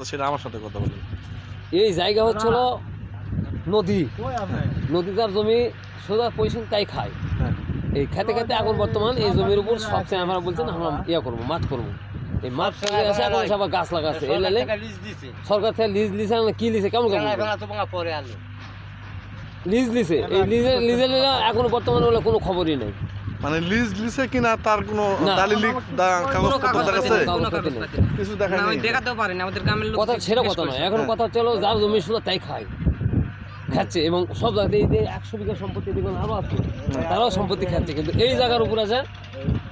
তো সেটা আমার সাথে কথা বলেন এই জায়গা হচ্ছিল নদী। নদী তার জমি সোজা তাই খায়। হ্যাঁ। এই খেতে খেতে এখন বর্তমান এই জমির উপর সবচেয়ে আমরা বলছেন আমরা ইয়া করব মাঠ করব। এই মাঠ ফেলে আসে এখন সব গাছ লাগাচ্ছে। এই সরকার থেকে লিজ লিছে না কি লিছে কেমন কেমন লিজ লিছে। এই লিজে লিজে এখন বর্তমানে বলে কোনো খবরই নেই। মানে লিজ লিসে কিনা তার কোনো। দালিলিক কাগজপত্র দেখা গেছে কিছু দেখা নেই দেখাতেও পারে না আমাদের গ্রামের লোক কথা সেটা কথা নয় এখন কথা চলো যার জমি শুধু তাই খায়। খাচ্ছে এবং সব জায়গাতে এই যে একশো বিঘা সম্পত্তি দেখুন আরও আছে তারাও সম্পত্তি খাচ্ছে কিন্তু এই জায়গার উপর আছে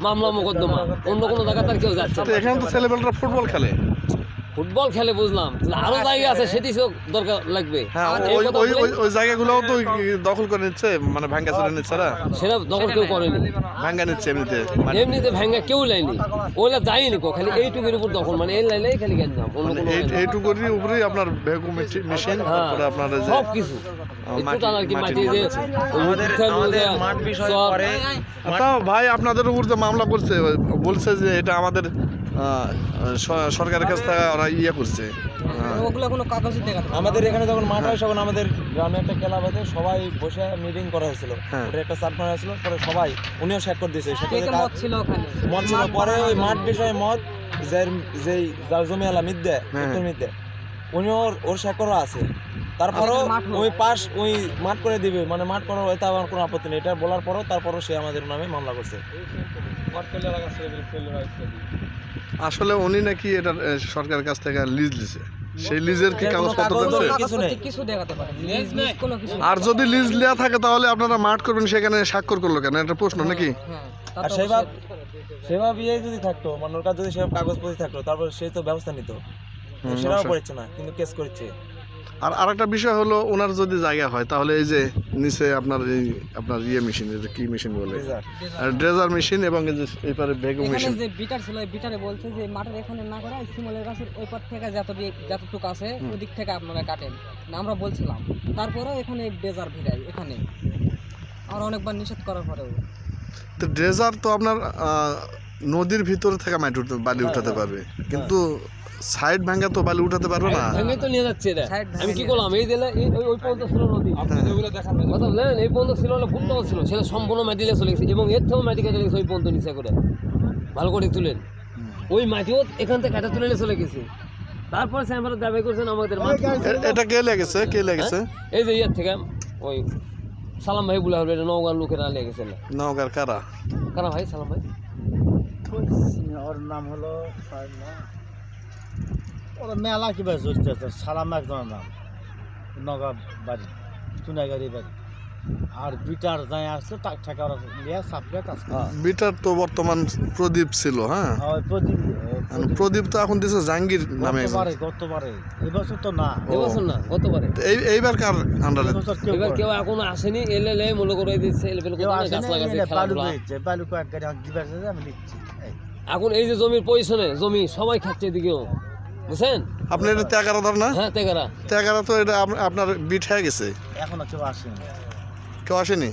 মামলা মোকদ্দমা। অন্য কোনো জায়গা তার কেউ যাচ্ছে এখানে তো ছেলেবেলরা ফুটবল খেলে। ফুটবল খেলে বুঝলাম। আরও জায়গা আছে সেটি দরকার লাগবে। হ্যাঁ ওই জায়গাগুলোও তো দখল করে নিচ্ছে মানে ভাঙ্গা চলে নিচ্ছে না? সেটা দখল কেউ করেনি। ভাঙ্গা নিচ্ছে এমনিতে মানে এমনিতে ভেঙ্গা কেউ লাইনি ওইলা যায়নি কো খালি এইটুকুর উপর দখল মানে এই লাইলেই খালি অন্য মানে কোনো এই লাইন। না। এইটুকুরই উপরেই আপনার ভেকু মেশিন হ্যাঁ, তারপরে আপনার সব কিছু। আর কি মাটি মাটি যে নিয়ে আমাদের মাঠ বিষয় সব পরে আচ্ছা ভাই আপনাদের উপর যে মামলা করছে বলছে যে এটা আমাদের সরকারের কাছ থেকে ওরা ইয়ে করছে। ওগুলো কোনো কাগজই দেখাতে আমাদের এখানে যখন মাঠ হয় তখন আমাদের গ্রামে একটা ক্লাব আছে সবাই বসে মিটিং করা হয়েছিল। হ্যাঁ। ওটা একটা হয়েছিল পরে সবাই উনিও স্বাক্ষর দিয়েছে। মত ছিল ওখানে? মত ছিল পরে ওই মাঠ বিষয়ে মত যার যেই যার জমি আলা মিদ্যে হ্যাঁ। উত্তর মিদ্যে উনি ওর ওর স্বাক্ষরও আছে। তারপরও। ওই পাশ ওই মাঠ করে দিবে মানে মাঠ করার হয়তো আমার কোনো আপত্তি নেই। এটা বলার পরও তারপরও সে আমাদের নামে মামলা করছে। আসলে উনি নাকি এটা সরকারের কাছ থেকে লিজ দিছে সেই লিজের কি কাগজপত্র কাগজ কিছু নেই। কাগজপত্র কিছু দেখাতে পারে। আর যদি লিজ লেয়া থাকে তাহলে আপনারা মাঠ করবেন সেখানে স্বাক্ষর করল কেন? এটা প্রশ্ন নাকি? হ্যাঁ আর তো সেভাব। ইয়ে যদি থাকতো মানে ওর যদি সেভাব কাগজপত্র থাকতো তারপর সে তো ব্যবস্থা নিত। সেটাও করেছে না কিন্তু কেস করেছে। আর আরেকটা বিষয় হলো ওনার যদি জায়গা হয় তাহলে এই যে নিচে আপনার এই আপনার ইয়ে মেশিন কি মেশিন বলে? আর ড্রেজার মেশিন এবং এই যে ভ্যাকুম এখানে মেশিন যে বিটার ছিল বিটারে বলছে যে মাঠের এখানে না করে শিমলের গাছের ওই পার থেকে যত যতটুকু আছে ওদিক থেকে আপনারা কাটেন। না আমরা বলছিলাম। তারপরেও এখানে ড্রেজার ভিড়াই এখানে। আর অনেকবার নিষেধ করার পরেও। তো ড্রেজার তো আপনার নদীর ভিতরে থেকে মাটি উঠতে বালি উঠাতে পারবে। কিন্তু সাইড ভাঙ্গা তো বালি উঠাতে পারবে না। ভেঙে তো নিয়ে যাচ্ছে এটা আমি কি করলাম এই দিলে ওই- পর্যন্ত ছিল নদী। কথা বললেন এই পর্যন্ত ছিল না ভুলটাও ছিল। সেটা সম্পূর্ণ মাটি দিয়ে চলে গেছে। এবং এর থেকেও মাটি কেটে গেছে ওই পর্যন্ত নিচে করে। ভালো করে তুলেন ওই মাটিও এখান থেকে কাটা তুলে চলে গেছে। তারপর সে আমরা দাবি করছেন আমাদের এটা কে লেগেছে? কে লেগেছে? এই যে ইয়ের থেকে ওই সালাম ভাই বলে হবে এটা নওগাঁর লোকেরা লেগেছে না। নওগাঁর কারা? কারা ভাই? সালাম ভাই। ওর নাম হলো ওর মেলা কিবা জড়িত আছে সালাম একজনের নাম নগা বাড়ি চুনাগাড়ি বাড়ি। আর বিটার যাই আসছে টাক ঠাকা লিয়া সাপড়ে কাজ বিটার তো বর্তমান প্রদীপ ছিল হ্যাঁ? আর প্রদীপ প্রদীপ তো এখন দিছে জাহাঙ্গীর নামে গতবারে গতবারে। এবছর তো না। এবছর না গতবারে। এই এইবার কার আন্ডারে? এবার কেউ। এখনও আসেনি এলে লে মনে করে দিচ্ছে এলে কোথায় গাছ এনে বালু খেলাধুলা। বালু কয়েক গাড়ি আমাকে দিবার আমি এই, এখন এই যে জমির পজিশনে জমি সবাই খাচ্ছে এদিকেও। বুঝছেন? আপনি এটা ত্যাগারা ধর না? হ্যাঁ তেগারা। ত্যাগারা তো এটা আপনার বিট হয়ে গেছে। এখনও কেউ আসেনি। কেউ আসেনি?